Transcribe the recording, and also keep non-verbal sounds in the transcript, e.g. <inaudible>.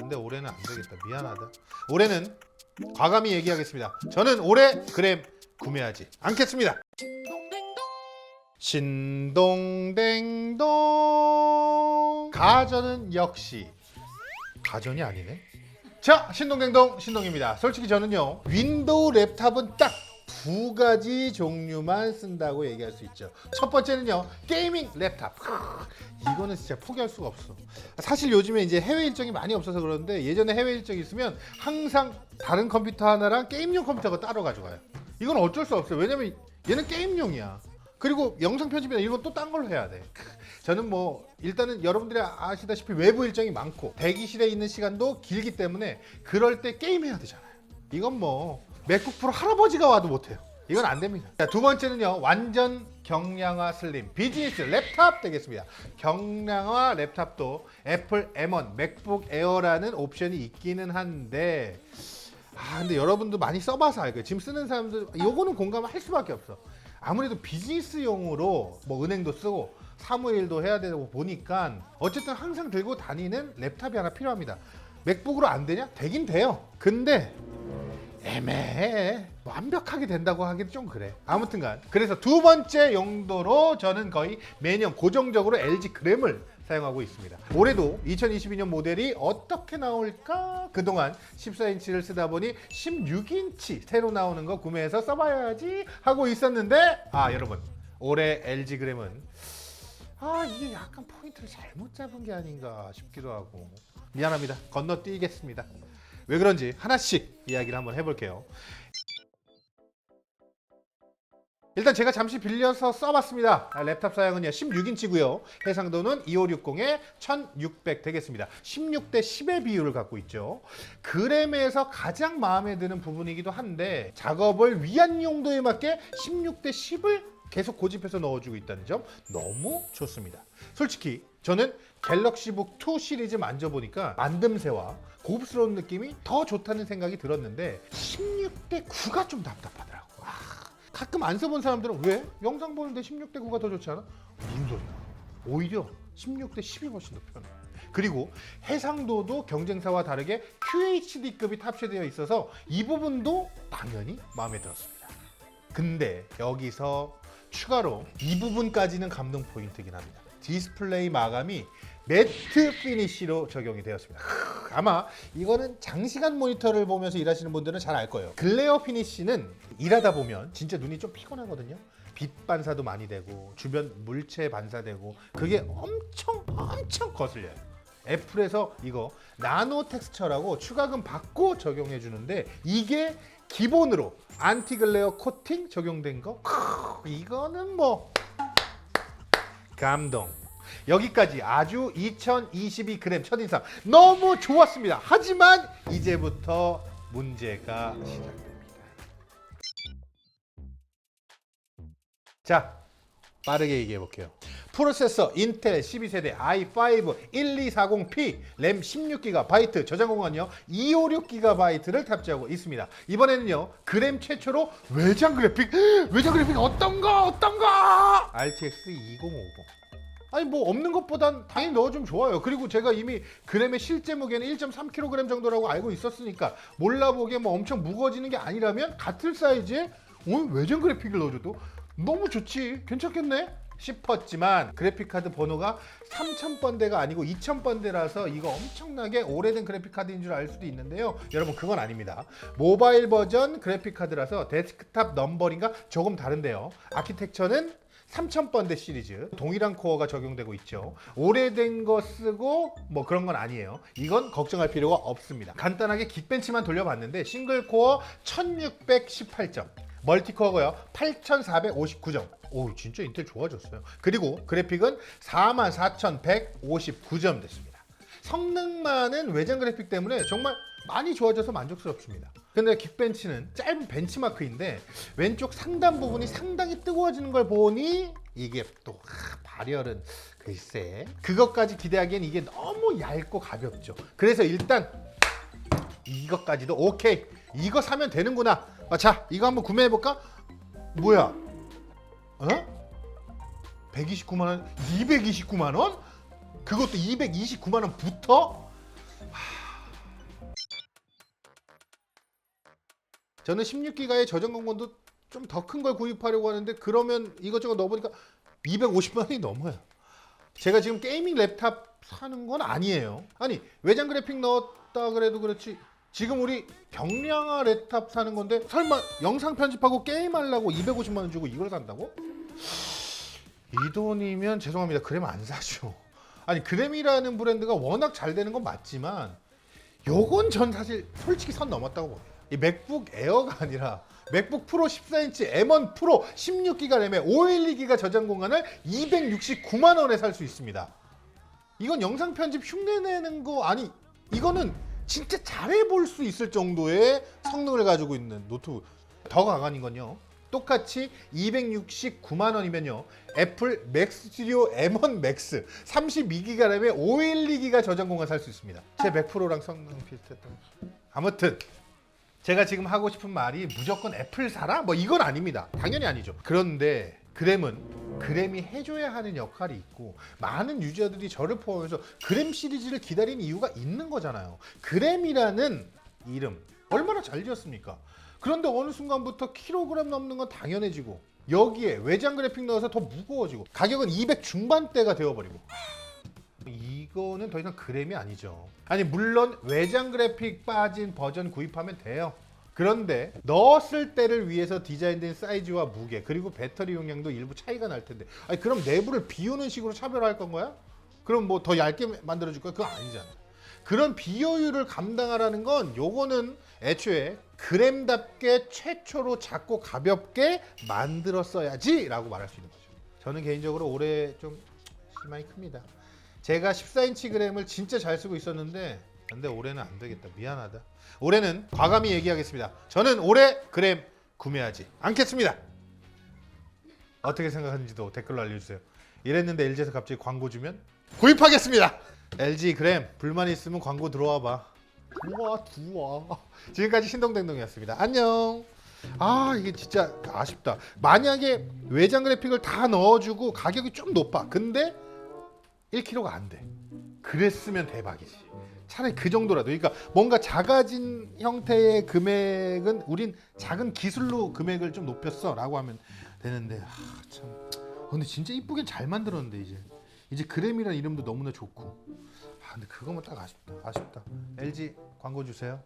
근데 올해는 안 되겠다. 미안하다. 올해는 과감히 얘기하겠습니다. 저는 올해 그램 구매하지 않겠습니다. 신동댕동 가전은 역시 가전이 아니네. 자, 신동댕동 신동입니다. 솔직히 저는요 윈도우 랩탑은 딱 두 가지 종류만 쓴다고 얘기할 수 있죠. 첫 번째는요 게이밍 랩탑. 크, 이거는 진짜 포기할 수가 없어. 사실 요즘에 이제 해외 일정이 많이 없어서 그러는데 예전에 해외 일정이 있으면 항상 다른 컴퓨터 하나랑 게임용 컴퓨터가 따로 가져가요. 이건 어쩔 수 없어요. 왜냐면 얘는 게임용이야. 그리고 영상 편집이나 이건 또 딴 걸로 해야 돼. 저는 뭐 일단은 여러분들이 아시다시피 외부 일정이 많고 대기실에 있는 시간도 길기 때문에 그럴 때 게임 해야 되잖아요. 이건 뭐 맥북 프로 할아버지가 와도 못해요. 이건 안 됩니다. 자, 두 번째는요. 완전 경량화 슬림 비즈니스 랩탑 되겠습니다. 경량화 랩탑도 애플 M1 맥북 에어라는 옵션이 있기는 한데 아 근데 여러분도 많이 써봐서 알거예요. 지금 쓰는 사람들 요거는 공감할 수밖에 없어. 아무래도 비즈니스용으로 뭐 은행도 쓰고 사무일도 해야 되고 보니까 어쨌든 항상 들고 다니는 랩탑이 하나 필요합니다. 맥북으로 안 되냐? 되긴 돼요. 근데 애매해. 완벽하게 된다고 하기는 좀 그래. 아무튼간 그래서 두 번째 용도로 저는 거의 매년 고정적으로 LG 그램을 사용하고 있습니다. 올해도 2022년 모델이 어떻게 나올까? 그동안 14인치를 쓰다 보니 16인치 새로 나오는 거 구매해서 써봐야지 하고 있었는데 아 여러분 올해 LG 그램은 아 이게 약간 포인트를 잘못 잡은 게 아닌가 싶기도 하고 미안합니다 건너뛰겠습니다 왜 그런지 하나씩 이야기를 한번 해볼게요. 일단 제가 잠시 빌려서 써봤습니다. 아, 랩탑 사양은요 16인치고요. 해상도는 2560에 1600 되겠습니다. 16대 10의 비율을 갖고 있죠. 그램에서 가장 마음에 드는 부분이기도 한데 작업을 위한 용도에 맞게 16대 10을 계속 고집해서 넣어주고 있다는 점 너무 좋습니다. 솔직히 저는 갤럭시북 2 시리즈 만져보니까 만듦새와 고급스러운 느낌이 더 좋다는 생각이 들었는데 16대 9가 좀 답답하더라고. 아, 가끔 안 써본 사람들은 왜? 영상 보는데 16대 9가 더 좋지 않아? 무슨 소리야. 오히려 16대 10이 훨씬 더 편해. 그리고 해상도도 경쟁사와 다르게 QHD급이 탑재되어 있어서 이 부분도 당연히 마음에 들었습니다. 근데 여기서 추가로 이 부분까지는 감동 포인트긴 합니다. 디스플레이 마감이 매트 피니쉬로 적용이 되었습니다. 크, 아마 이거는 장시간 모니터를 보면서 일하시는 분들은 잘 알 거예요. 글레어 피니쉬는 일하다 보면 진짜 눈이 좀 피곤하거든요. 빛 반사도 많이 되고 주변 물체 반사되고 그게 엄청 엄청 거슬려요. 애플에서 이거 나노 텍스처라고 추가금 받고 적용해 주는데 이게 기본으로 안티 글레어 코팅 적용된 거 크, 이거는 뭐 감동. 여기까지 아주 2022 그램 첫인상 너무 좋았습니다. 하지만 이제부터 문제가 시작됩니다. 자, 빠르게 얘기해 볼게요. 프로세서 인텔 12세대 i5 1240p 램 16GB 저장 공간요 256GB를 탑재하고 있습니다. 이번에는요 그램 최초로 외장 그래픽 <gasps> 외장 그래픽 어떤 거 어떤 거 RTX 2050 아니 뭐 없는 것보단 당연히 넣어주면 좋아요. 그리고 제가 이미 그램의 실제 무게는 1.3kg 정도라고 알고 있었으니까 몰라보기에 뭐 엄청 무거워지는 게 아니라면 같은 사이즈에 오늘 외장 그래픽을 넣어줘도 너무 좋지 괜찮겠네 싶었지만 그래픽카드 번호가 3000번대가 아니고 2000번대라서 이거 엄청나게 오래된 그래픽카드인 줄 알 수도 있는데요. 여러분 그건 아닙니다. 모바일 버전 그래픽카드라서 데스크탑 넘버링과 조금 다른데요. 아키텍처는 3000번대 시리즈 동일한 코어가 적용되고 있죠. 오래된 거 쓰고 뭐 그런 건 아니에요. 이건 걱정할 필요가 없습니다. 간단하게 긱벤치만 돌려봤는데 싱글 코어 1618점 멀티코어고요. 8459점. 오 진짜 인텔 좋아졌어요. 그리고 그래픽은 44,159점 됐습니다. 성능만은 외장 그래픽 때문에 정말 많이 좋아져서 만족스럽습니다. 근데 긱벤치는 짧은 벤치마크인데 왼쪽 상단 부분이 상당히 뜨거워지는 걸 보니 이게 또 아, 발열은 글쎄. 그것까지 기대하기엔 이게 너무 얇고 가볍죠. 그래서 일단 이것까지도 오케이 이거 사면 되는구나. 아, 자, 이거 한번 구매해 볼까? 뭐야? 어? 129만 원, 229만 원? 그것도 229만 원부터? 저는 16기가의 저장 공간도 좀 더 큰 걸 구입하려고 하는데 그러면 이것저것 넣어보니까 250만 원이 넘어요. 제가 지금 게이밍 랩탑 사는 건 아니에요. 아니 외장 그래픽 넣었다 그래도 그렇지 지금 우리 경량화 랩탑 사는 건데 설마 영상 편집하고 게임하려고 250만 원 주고 이걸 산다고? 이 돈이면 죄송합니다. 그램 안 사죠. 아니 그램이라는 브랜드가 워낙 잘 되는 건 맞지만 요건 전 사실 솔직히 선 넘었다고 봅니다. 이 맥북 에어가 아니라 맥북 프로 14인치 M1 프로 16기가 램에 512기가 저장 공간을 269만 원에 살 수 있습니다. 이건 영상 편집 흉내 내는 거 아니 이거는 진짜 잘해 볼 수 있을 정도의 성능을 가지고 있는 노트북. 더 강한 건요. 똑같이 269만 원이면요. 애플 맥 스튜디오 M1 맥스 32기가 램에 512기가 저장 공간 살 수 있습니다. 제 맥 프로랑 성능 비슷했던. 아무튼 제가 지금 하고 싶은 말이 무조건 애플 사라? 뭐 이건 아닙니다. 당연히 아니죠. 그런데 그램은 그램이 해줘야 하는 역할이 있고 많은 유저들이 저를 포함해서 그램 시리즈를 기다리는 이유가 있는 거잖아요. 그램이라는 이름 얼마나 잘 지었습니까? 그런데 어느 순간부터 킬로그램 넘는 건 당연해지고 여기에 외장 그래픽 넣어서 더 무거워지고 가격은 200 중반대가 되어버리고 이거는 더 이상 그램이 아니죠. 아니 물론 외장 그래픽 빠진 버전 구입하면 돼요. 그런데 넣었을 때를 위해서 디자인된 사이즈와 무게 그리고 배터리 용량도 일부 차이가 날 텐데 아니 그럼 내부를 비우는 식으로 차별화할 건가요? 그럼 뭐 더 얇게 만들어 줄 거야? 그거 아니잖아. 그런 비효율을 감당하라는 건 요거는 애초에 그램답게 최초로 작고 가볍게 만들었어야지 라고 말할 수 있는 거죠. 저는 개인적으로 올해 좀 실망이 큽니다. 제가 14인치 그램을 진짜 잘 쓰고 있었는데 근데 올해는 안 되겠다. 미안하다. 올해는 과감히 얘기하겠습니다. 저는 올해 그램 구매하지 않겠습니다. 어떻게 생각하는지도 댓글로 알려주세요. 이랬는데 LG에서 갑자기 광고 주면 구입하겠습니다. LG 그램 불만 있으면 광고 들어와 봐. 들어와 들어와. 지금까지 신동댕동이었습니다. 안녕. 아 이게 진짜 아쉽다. 만약에 외장 그래픽을 다 넣어주고 가격이 좀 높아. 근데 1kg가 안 돼. 그랬으면 대박이지. 차라리 그 정도라도. 그러니까 뭔가 작아진 형태의 금액은 우린 작은 기술로 금액을 좀 높였어라고 하면 되는데 아, 참. 어, 근데 진짜 이쁘게 잘 만들었는데 이제 이제 그램이라는 이름도 너무나 좋고. 아 근데 그거만 딱 아쉽다. 아쉽다. LG 광고 주세요.